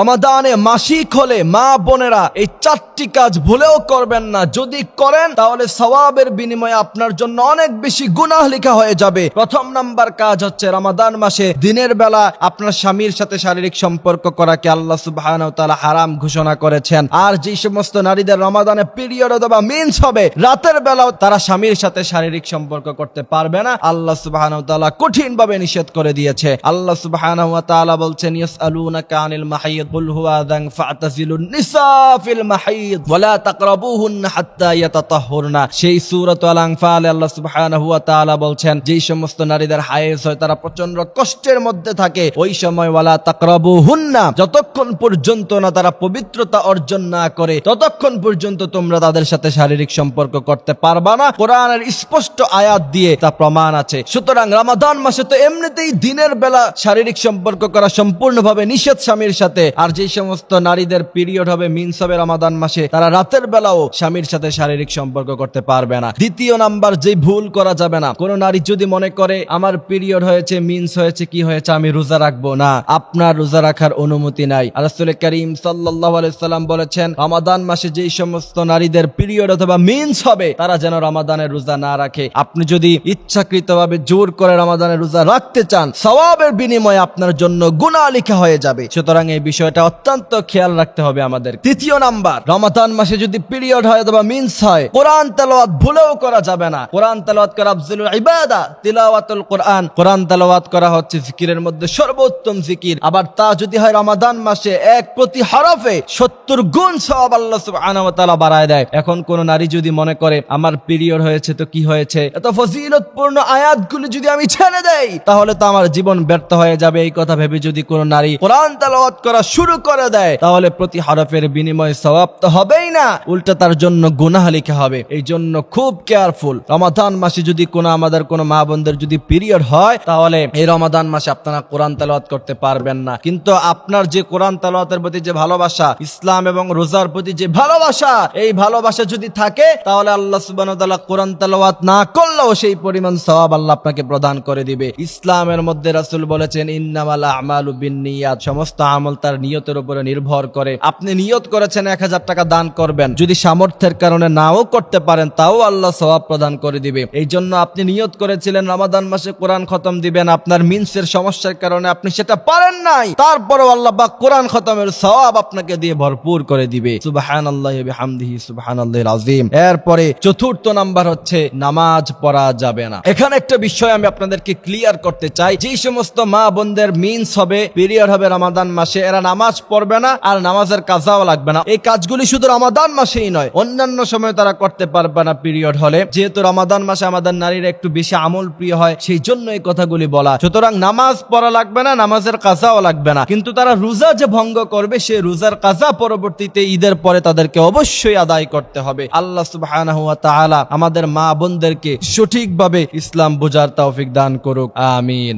রমাদানে মাসিক হলে মা বোনেরা এই চারটি কাজ ভুলেও করবেন না। যদি করেন, তাহলে সওয়াবের বিনিময়ে আপনার জন্য অনেক বেশি গুনাহ লেখা হয়ে যাবে। প্রথম নাম্বার কাজ হচ্ছে রমাদান মাসে দিনের বেলা আপনার স্বামীর সাথে শারীরিক সম্পর্ক করাকে আল্লাহ সুবহানাহু ওয়া হারাম ঘোষণা করেছেন। আর যে সমস্ত নারীদের রমাদানে পিরিয়ড অথবা মিন্স হবে, রাতের বেলাও তারা স্বামীর সাথে শারীরিক সম্পর্ক করতে পারবে না। আল্লাহ তাআলা কঠিন ভাবে নিষেধ করে দিয়েছে। আল্লাহ সুবহানাহু ওয়া তাআলা বলছেন, ইয়াসআলুনাকা আনিল মাহিদ কুল হুয়া আযান ফা'তাজিলুন নিসা ফিল মাহিদ ওয়ালা তাকরাবুহুন্না হাত্তা ইয়াতাতাহহারনা সেই সূরাত আল আনফালে আল্লাহ সুবহানাহু ওয়া তাআলা বলছেন, যেই সমস্ত নারীদের হায়েজ হয়, তারা প্রচণ্ড কষ্টের মধ্যে থাকে। ওই সময় ওয়ালা তাকরাবুহুন্না, যতক্ষণ পর্যন্ত না তারা পবিত্রতা অর্জন না করে, ততক্ষণ পর্যন্ত তোমরা তাদের সাথে শারীরিক সম্পর্ক করতে পারবা না। কোরআনের স্পষ্ট আয়াত দিয়ে তা প্রমাণ আছে। সুতরাং রমাদান মাসে তো এমনিতেই দিনের বেলা শারীরিক সম্পর্ক করা সম্পূর্ণভাবে নিষেধ স্বামীর সাথে। আর যে সমস্ত নারীদের পিরিয়ড হবে মিন্স হবে রমাদান মাসে, তারা রাতের বেলাও স্বামীর সাথে শারীরিক সম্পর্ক করতে পারবে না। দ্বিতীয় নাম্বার, যে ভুল করা যাবে না। কোন নারী যদি মনে করে, আমার পিরিয়ড হয়েছে, মিন্স হয়েছে, কি হয়েছে, আমি রোজা রাখব? না, আপনার রোজা রাখার অনুমতি নাই। রাসূল করিম সাল্লাল্লাহু আলাইহি সাল্লাম বলেছেন, রমাদান মাসে যেই সমস্ত নারীদের পিরিয়ড অথবা মিন্স হবে, তারা যেন রমাদানের রোজা না রাখে। আপনি যদি ইচ্ছাকৃতভাবে জোর করে রমাদানের রোজা রাখতে চান, সওয়াবের বিনিময়ে আপনার জন্য গুনাহ লেখা হয়ে যাবে। সুতরাং এই বিষয়টা অত্যন্ত খেয়াল রাখতে হবে আমাদের তৃতীয় নাম্বার রমাদান মাসে যদি পিরিয়ড হয় অথবা মিন্স হয় কোরআন তেলাওয়াত ভুলেও করা যাবে না। কোরআন তেলাওয়াত করা আফজলুল ইবাদা তিলাওয়াতুল কোরআন। কোরআন তেলাওয়াত করা হচ্ছে জিকিরের মধ্যে সর্বোত্তম জিকির আবার তা যদি হয় রমাদান মাসে এক প্রতি হরফে সত্তর গুণ সওয়াব আল্লাহ সুবহানাহু ওয়া তাআলা বাড়ায় দেয়। এখন কোন নারী যদি মনে করে আমার পিরিয়ড হয়েছে তো কি হয়েছে? এত ফজিলতপূর্ণ আয়াতগুলি যদি আমি ছেড়ে দেই তাহলে তো আমার জীবন ব্যর্থ হয়ে যাবে। এই কথা ভেবে যদি কোন নারী কোরআন তেলাওয়াত করা শুরু করে দেয়। তাহলে প্রতি হরফের বিনিময়ে সওয়াব তো হবেই না। উল্টা তার জন্য গুনাহ লেখা হবে। এই জন্য খুব কেয়ারফুল রমাদান মাসে যদি কোনো আমাদের কোনো মা বোনদের যদি পিরিয়ড হয়, তাহলে এই রমাদান মাসে আপনারা কোরআন তেলাওয়াত করতে পারবেন না। কিন্তু আপনার যে কোরআন তেলাওয়াতের প্রতি যে ভালোবাসা, ইসলাম এবং রোজার প্রতি যে ভালোবাসা, এই ভালোবাসা যদি থাকে, তাহলে আল্লাহ তাআলা কোরআন তেলাওয়াত না করলেও সেই পরিমাণ সওয়াব আল্লাহ আপনাকে প্রদান করে দিবে। ইসলামের মধ্যে রাসূল বলেছেন, ইন্নামাল আমালু বিন্নিয়াত সমস্ত আমল তার নিয়তের উপরে নির্ভর করে। আপনি নিয়ত করেছেন এক হাজার টাকা দান করবেন। যদি সামর্থ্যের কারণে নাও করতে পারেন, তাও আল্লাহ সওয়াব প্রদান করে দিবে। এই জন্য আপনি নিয়ত করেছিলেন, রমাদান মাসে কোরআন খতম দিবেন। আপনার মিন্সের সমস্যার কারণে আপনি সেটা পারেন নাই। তারপরেও আল্লাহ পাক কোরআন খতমের সওয়াব আপনাকে দিয়ে ভরপুর করে দিবে। সুবহানাল্লাহি ওয়া বিহামদিহি, সুবহানাল্লাহিল আযীম। এরপরে চতুর্থ নাম্বার হচ্ছে, নামাজ পড়া যাবে না। এখানে একটা বিষয় আমি আপনাদেরকে ক্লিয়ার করতে চাই। যে সমস্ত মা বোনদের মিন্স হবে পিরিয়ড হবে রমাদান মাসে। এরা নামাজ পড়বে না আর নামাজের কাজাও লাগবে না। এই কাজগুলি শুধু রমাদান মাসেই নয়, অন্যান্য সময় তারা করতে পারবে না পিরিয়ড হলে যেহেতু রমাদান মাসে আমাদের নারীরা একটু বেশি আমল প্রিয় হয়, সেই জন্য এই কথাগুলি বলা। সুতরাং নামাজ পড়া লাগবে না, নামাজের কাজাও লাগবে না। কিন্তু তারা রোজা যে ভঙ্গ করবে, সে রোজার কাজা পরবর্তীতে ঈদের পরে তাদেরকে অবশ্যই আদায় করতে হবে। আল্লাহ তাআলা আমাদের মা বোনদেরকে সঠিকভাবে ইসলাম বোঝার তৌফিক দান করুক। আমিন।